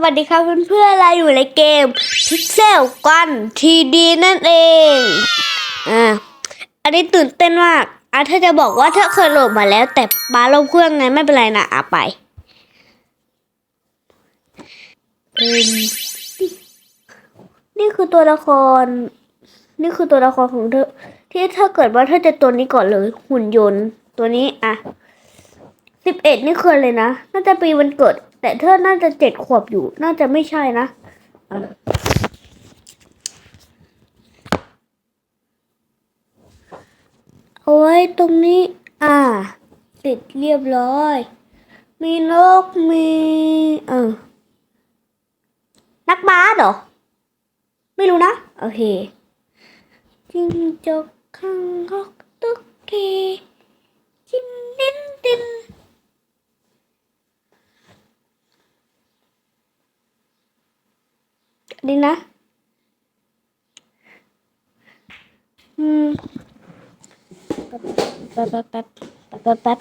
วัสดีครับเพื่อนๆเราอยู่ในเกม Pixel กันทีดีนั่นเองอ่าอันนี้ตื่นเต้นมากอะเธอจะบอกว่าเธอเคยโหลดมาแล้ว แต่บ้าลบเครื่องไงไม่เป็นไรนะอะไปนี่คือตัวละคร นี่คือตัวละครของเธอ ที่ถ้าเกิดว่าเธอจะตัวนี้ก่อนเลย หุ่นยนต์ ตัวนี้อะสิบเอ็ดนี่คือเลยนะ น่าจะปีวันเกิด แต่เธอน่าจะเจ็ดขวบอยู่ น่าจะไม่ใช่นะเอาไว้ตรงนี้ อ่า ติดเรียบร้อย มีนกมี เออ นักบาสเหรอ ไม่รู้นะ โอเคจิงจกข้างฮอกตุ๊กเกจิ้นดิ้นดิ้น ดีนะ อืมแป๊บแป๊บแป๊บแป๊บแป๊บแป๊บ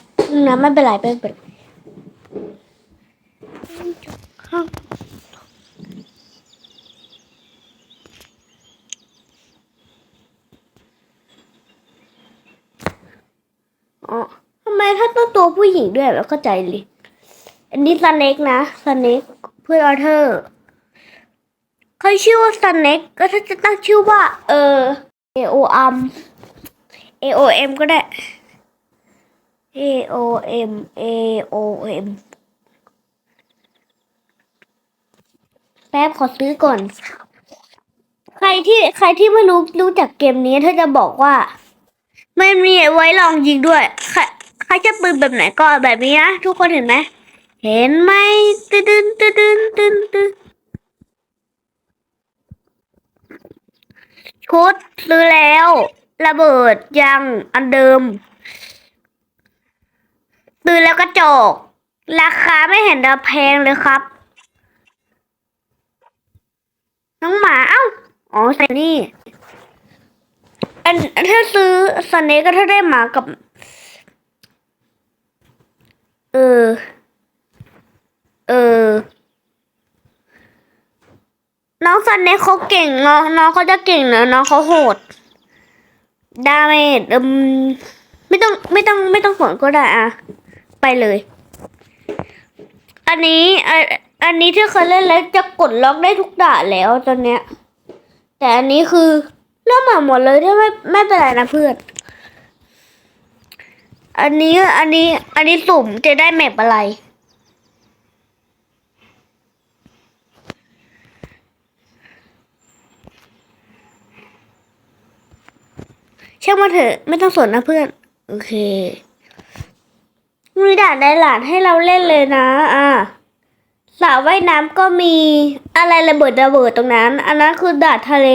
นะไม่เป็นไรไม่เป็นไรอ๋อทำไมถ้าต้องตัวผู้หญิงด้วยแล้วเข้าใจเลย อันนี้สเน็กนะสเน็กเพื่อนออเธอร์ เขาชื่อว่าสเน็กก็ถ้าจะตั้งชื่อว่า เออ A O M A O M ก็ได้ A O M A O M แป๊บขอซื้อก่อน ใครที่ใครที่ไม่รู้รู้จักเกมนี้เธอจะบอกว่า ไม่มีไว้ลองยิงด้วยใครใครจะปืนแบบไหนก็แบบนี้นะ ทุกคนเห็นไหม เห็นไหมตึ้นตึ้นตึ้นตึ้น ตึ้นตึ้นชุดซื้อแล้ว ระเบิดยังอันเดิม ซื้อแล้วกระจก ราคาไม่เห็นจะแพงเลยครับ น้องหมาเอ้าอ๋อใส่นี่อันถ้าซื้อสเนกก็ถ้าได้หมากับ เออ เออ น้องซันเน่เขาเก่งน้องน้องเขาจะเก่งเนาะน้องเขาโหด ดาเมจอืมไม่ต้องไม่ต้องไม่ต้องห่วงก็ได้อะไปเลย อันนี้อันอันนี้ที่เคยเล่นแล้วจะกดล็อกได้ทุกด่านแล้วตอนเนี้ย แต่อันนี้คือเริ่มหม่หมดเลยถ้าไม่ไม่เป็นไรนะเพื่อนอันนี้อันนี้อันนี้สุ่มจะได้แมปอะไร ช่างมาเถอะไม่ต้องสนนะเพื่อน โอเคมีด่านในหลานให้เราเล่นเลยนะ อ่าสระว่ายน้ำก็มีอะไรระเบิดระเบิดตรงนั้น อันนั้นคือด่านทะเล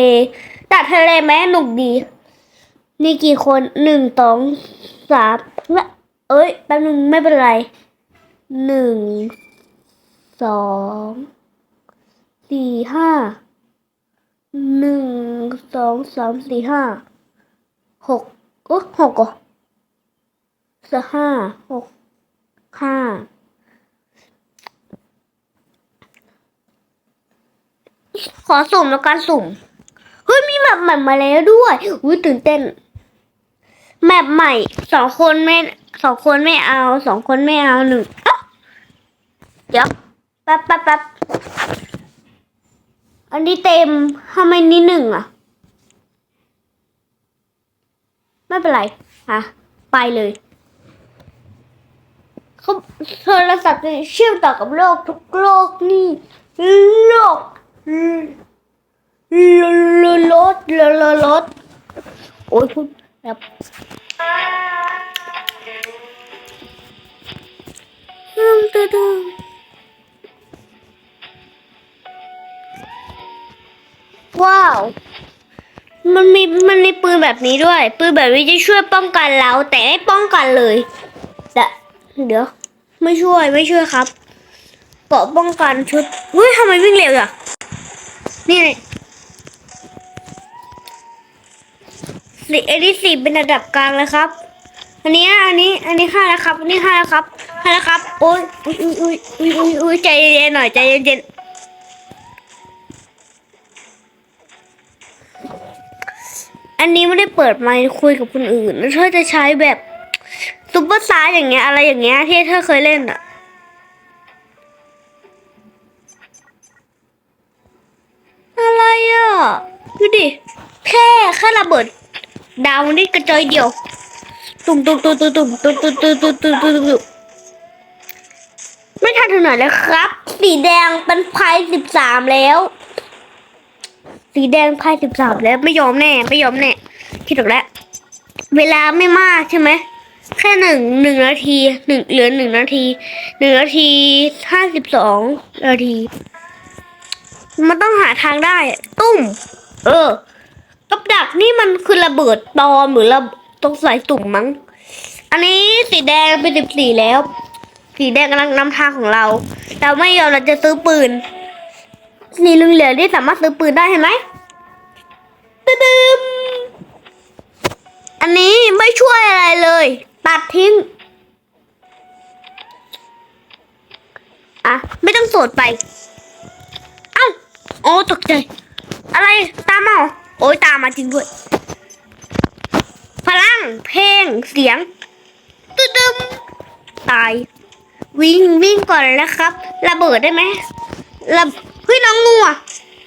ด่านทะเลแม้หนุกดี นี่กี่คนหนึ่งสองสามและเอ้ยแป๊บนึงไม่เป็นไรหนึ่งสองสี่ห้าหนึ่งสองสามสี่ห้า หกโอ้หกเหรอสห้าหกห้าขอสุ่มแล้วกันสุ่ม เฮ้ย มีแมปใหม่มาแล้วด้วย อุ้ยตื่นเต้นแมปใหม่สองคนไม่สองคนไม่เอาสองคนไม่เอาหนึ่งอ๊ะเดี๋ยวแป๊บแป๊บแป๊บอันนี้เต็มทำไมนี่หนึ่งอะ ไม่เป็นไรอะไปเลยเขาโทรศัพท์เนี่ยเชื่อมต่อกับโลกทุกโลกนี่โลกรถรถรถรถโอ้ยพูดแบบตึ้งตึ้งตึ้งว้าว มันมีมันมีปืนแบบนี้ด้วย ปืนแบบนี้จะช่วยป้องกันเรา แต่ไม่ป้องกันเลยแต่เดี๋ยว ไม่ช่วยไม่ช่วยครับเกาะป้องกันชุดเฮ้ยทำไมวิ่งเร็วอะนี่สิอันนี้สี่เป็นระดับกลางเลยครับ อันนี้อันนี้อันนี้ห้าแล้วครับอันนี้ห้าแล้วครับห้าแล้วครับโอ้ยอุ้ยอุ้ยอุ้ยอุ้ยอุ้ยอุ้ยใจเย็นๆหน่อยใจเย็น อันนี้ไม่ได้เปิดไมค์คุยกับคนอื่นแล้วเธอจะใช้แบบซุปเปอร์ไซส์อย่างเงี้ยอะไรอย่างเงี้ยที่เธอเคยเล่นอะอะไรอะดูดิ แค่แค่ระเบิด ดาวนี่กระจอยเดียว ตุ่มตุ่มตุ่มตุ่มตุ่มตุ่มตุ่มตุ่มตุ่มตุ่มตุ่มตุ่มไม่ทันถึงไหนแล้วครับ สีแดงเป็นไพายสิบสามแล้ว สีแดงไพายสิบสามแล้วไม่ยอมแน่ ไม่ยอมแน่คิดถูกแล้ว เวลาไม่มากใช่ไหมแค่หนึ่งหนึ่งนาทีหนึ่งเหลือหนึ่งนาทีหนึ่งนาทีห้าสิบสองนาที มันต้องหาทางได้ ตุ้ม เออกับดักนี่มันคือระเบิดปอมหรือระต้องใส่ตุ่มมั้ง อันนี้สีแดงเป็นสิบสี่แล้ว สีแดงกำลังนำทางของเรา เราไม่ยอมเราจะซื้อปืน สีเหลืองๆนี่สามารถซื้อปืนได้เห็นไหมตึมอันนี้ไม่ช่วยอะไรเลย ตัดทิ้ง อะ ไม่ต้องสวดไป เอ้า โอ้ตกใจ อะไรตามมาเหรอโอ้ยตามมาจริงด้วย พลัง เพลง เสียง ตึ๊ดตาย วิ่งวิ่งก่อนแล้วครับ ระเบิดได้ไหมระเฮ้ยน้องงูอะ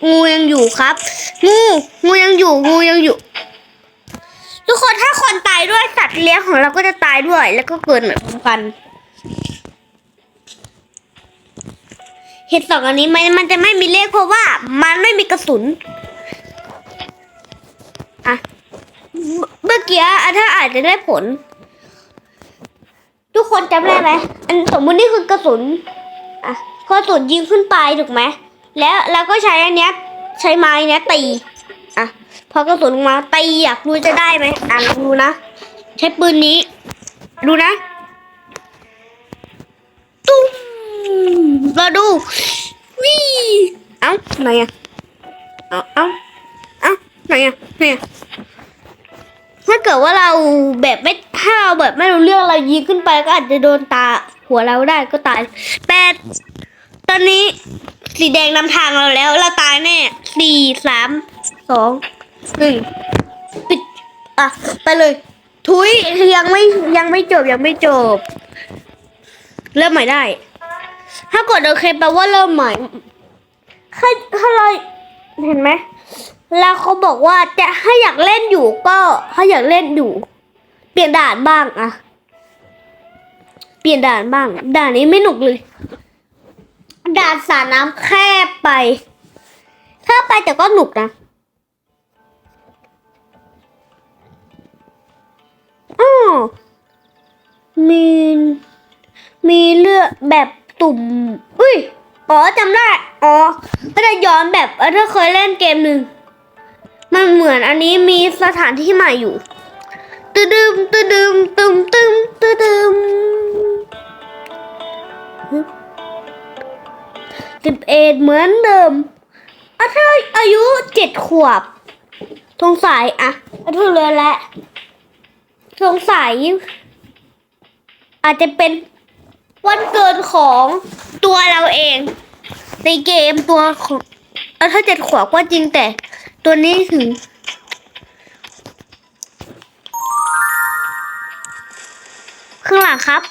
งูยังอยู่ครับ งูงูยังอยู่งูยังอยู่ ทุกคนถ้าคนตายด้วยสัตว์เลี้ยงของเราก็จะตายด้วย แล้วก็เกิดเหมือนกันเห็ดสองอันนี้มันมันจะไม่มีเลขเพราะว่า มันไม่มีกระสุนอะเมื่อกี้อะถ้าอาจจะได้ผล ทุกคนจำได้ไหมอันสมมุตินี่คือกระสุนอะกระสุนยิงขึ้นไปถูกไหม แล้วเราก็ใช้อันเนี้ย ใช้ไม้เนี้ยตี อะ พอกระสุนลงมาตีอยากรู้จะได้ไหมอะลองดูนะ ใช้ปืนนี้ ดูนะ ตุ้มมาดูวิเอ้าไหนอะเอ้าเอ้าเอ้าไหนอะไหนอะถ้าเกิดว่าเราแบบไม่ถ้าเราแบบไม่รู้เรื่องเรายิงขึ้นไปก็อาจจะโดนตาหัวเราได้ก็ตายแต่ ตอนนี้สีแดงนำทางเราแล้ว เราตายแน่สี่สามสองหนึ่งปิดอะไปเลย ทุยยังไม่ยังไม่จบยังไม่จบ เริ่มใหม่ได้ ถ้ากดโอเคแปลว่าเริ่มใหม่ถ้าถ้าเราเห็นไหมแล้วเขาบอกว่าจะถ้าอยากเล่นอยู่ก็ถ้าอยากเล่นอยู่ เปลี่ยนด่านบ้างอะเปลี่ยนด่านบ้าง ด่านนี้ไม่หนุกเลย ด่านสระน้ำแคบไปแคบไปแต่ก็หนุกนะอ้อมีมีเลือดแบบตุ่ม อุ้ย อ๋อจำได้ อ๋อก็จะย้อนแบบเออถ้าเคยเล่นเกมหนึ่ง มันเหมือนอันนี้มีสถานที่ใหม่อยู่ ตึดึมตึดึมตึมตึมตึดึม สิบเอ็ดเหมือนเดิมอะถ้าอายุเจ็ดขวบ สงสัยอะอายุเลยแหละ สงสัย อาจจะเป็นวันเกิดของตัวเราเอง ในเกมตัวของออถ้าเจ็ดขวบก็จริงแต่ ตัวนี้ถึงข้างหลังครับ